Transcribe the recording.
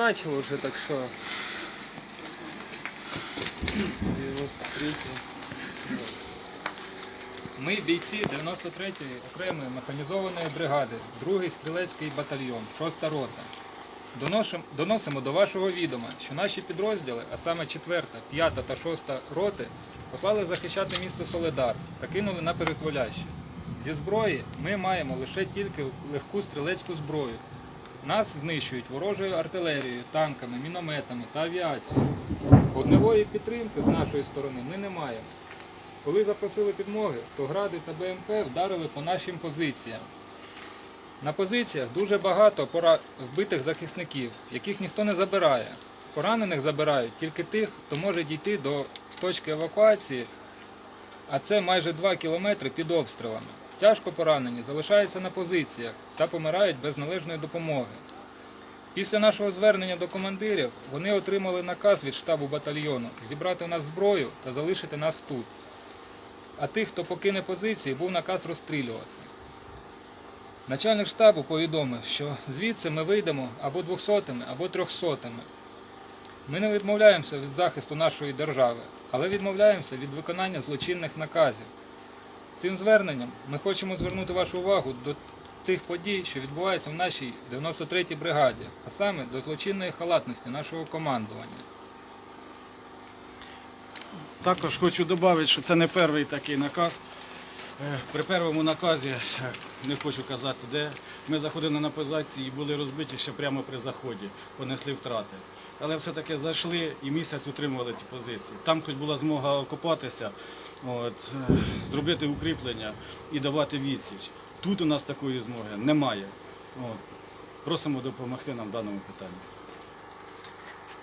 Начал уже, так что... 93 Ми бійці 93-ї окремої механізованої бригади, 2-й стрілецький батальйон, 6-та рота. Доносимо до вашого відома, що наші підрозділи, а саме 4-та, 5-та та 6-та роти, послали захищати місто Соледар та кинули на перезволяще. Зі зброї ми маємо лише тільки легку стрілецьку зброю. Нас знищують ворожою артилерією, танками, мінометами та авіацією. Вогневої підтримки з нашої сторони ми не маємо. Коли запросили підмоги, то гради та БМП вдарили по нашим позиціям. На позиціях дуже багато пора... вбитих захисників, яких ніхто не забирає. Поранених забирають тільки тих, хто може дійти до точки евакуації, а це майже 2 кілометри під обстрілами. Тяжко поранені залишаються на позиціях та помирають без належної допомоги. Після нашого звернення до командирів вони отримали наказ від штабу батальйону зібрати у нас зброю та залишити нас тут. А тих, хто покине позиції, був наказ розстрілювати. Начальник штабу повідомив, що звідси ми вийдемо або двохсотими, або трьохсотими. Ми не відмовляємося від захисту нашої держави, але відмовляємося від виконання злочинних наказів. Цим зверненням ми хочемо звернути вашу увагу до тих подій, що відбуваються в нашій 93-й бригаді, а саме до злочинної халатності нашого командування. Також хочу додати, що це не перший такий наказ. Е, При першому наказі, е, не хочу казати де, ми заходили на позиції і були розбиті ще прямо при заході, понесли втрати. Але все-таки зайшли і місяць утримували ті позиції. Там хоч була змога окопатися, от, е, зробити укріплення і давати відсіч. Тут у нас такої змоги немає. От. Просимо допомогти нам в даному питанні.